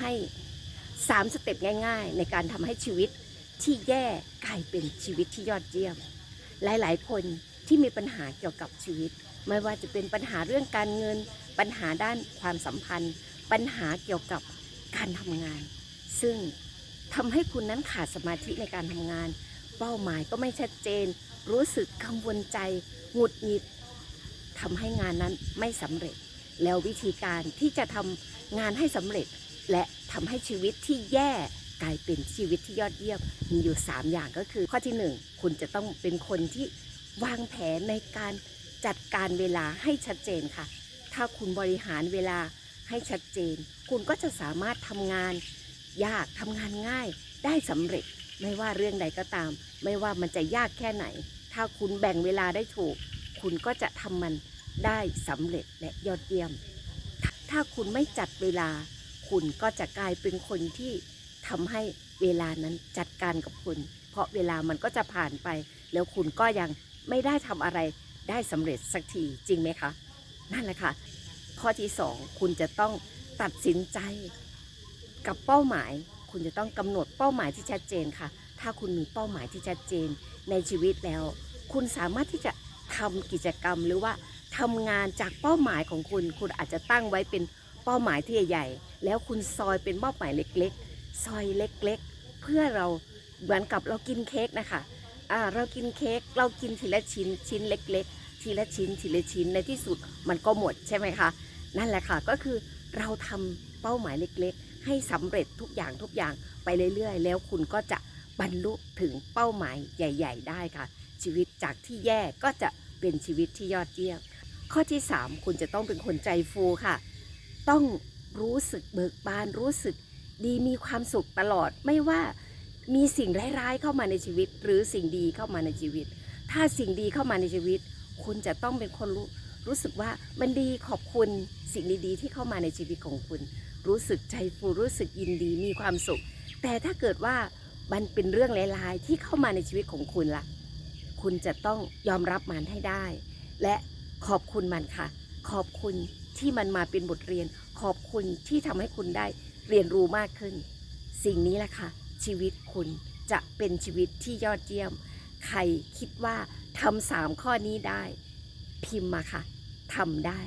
ให้สามสเต็ปง่าย ๆ ในการทำให้ชีวิตที่แย่กลายเป็นชีวิตที่ยอดเยี่ยม หลายๆ คนที่มีปัญหาเกี่ยวกับชีวิต ไม่ว่าจะเป็นปัญหาเรื่องการเงิน ปัญหาด้านความสัมพันธ์ ปัญหาเกี่ยวกับการทำงาน ซึ่งทำให้คุณนั้นขาดสมาธิในการทำงาน เป้าหมายก็ไม่ชัดเจน รู้สึกกังวลใจหงุดหงิดทำให้งานนั้นไม่สำเร็จ แล้ววิธีการที่จะทำงานให้สำเร็จ และทำให้ชีวิตที่แย่กลายเป็นชีวิตที่ยอดเยี่ยมมีอยู่ 3 อย่างก็คือ ข้อที่ 1 คุณจะต้องเป็นคนที่วางแผนในการจัดการเวลาให้ชัดเจนค่ะ ถ้าคุณบริหารเวลาให้ชัดเจน คุณก็จะสามารถทำงานยากทำงานง่ายได้สำเร็จไม่ว่าเรื่องใดก็ตาม ไม่ว่ามันจะยากแค่ไหน ถ้าคุณแบ่งเวลาได้ถูก คุณก็จะทำมันได้สำเร็จและยอดเยี่ยม ถ้าถ้าคุณไม่จัดเวลา คุณก็จะกลายเป็นคนที่ทำให้เวลานั้นจัดการกับคุณ เพราะเวลามันก็จะผ่านไป แล้วคุณก็ยังไม่ได้ทำอะไรได้สำเร็จสักทีจริงไหมคะ นั่นแหละค่ะ ข้อที่สองคุณจะต้องตัดสินใจกับเป้าหมาย คุณจะต้องกำหนดเป้าหมายที่ชัดเจนค่ะ ถ้าคุณมีเป้าหมายที่ชัดเจนในชีวิตแล้ว คุณสามารถที่จะทำกิจกรรมหรือว่าทำงานจากเป้าหมายของคุณ คุณอาจจะตั้งไว้เป็น เป้าหมายที่ใหญ่ๆแล้วคุณซอยเป็นเป้าหมายเล็กๆ ซอยเล็กๆ เพื่อเราเหมือนกับเรากินเค้กนะคะอ่าเรากินเค้กเรากินทีละชิ้นชิ้นเล็ก ๆ ทีละชิ้นทีละชิ้นในที่สุดมันก็หมดใช่ไหมคะนั่นแหละค่ะก็คือเราทำเป้าหมายเล็กๆ ให้สำเร็จทุกอย่างทุกอย่างไปเรื่อยๆ แล้วคุณก็จะบรรลุถึงเป้าหมายใหญ่ ๆ ได้ค่ะ ชีวิตจากที่แย่ก็จะเป็นชีวิตที่ยอดเยี่ยมข้อที่ 3 คุณจะต้องเป็นคนใจฟูค่ะ ต้องรู้สึกเบิกบานรู้สึกดีมีความสุขตลอด ไม่ว่ามีสิ่งร้ายๆเข้ามาในชีวิต หรือสิ่งดีเข้ามาในชีวิต ถ้าสิ่งดีเข้ามาในชีวิต คุณจะต้องเป็นคนรู้รู้สึกว่ามันดีขอบคุณสิ่งดีๆที่เข้ามาในชีวิตของคุณ รู้สึกใจฟูรู้สึกยินดีมีความสุข แต่ถ้าเกิดว่ามันเป็นเรื่องร้ายๆที่เข้ามาในชีวิตของคุณล่ะ คุณจะต้องยอมรับมันให้ได้ และขอบคุณมันค่ะ ขอบคุณที่มันมาเป็นบทเรียน ขอบคุณที่ทำให้คุณได้เรียนรู้มากขึ้น สิ่งนี้แหละค่ะ ชีวิตคุณจะเป็นชีวิตที่ยอดเยี่ยม ใครคิดว่าทำสามข้อนี้ได้ พิมพ์มาค่ะทำได้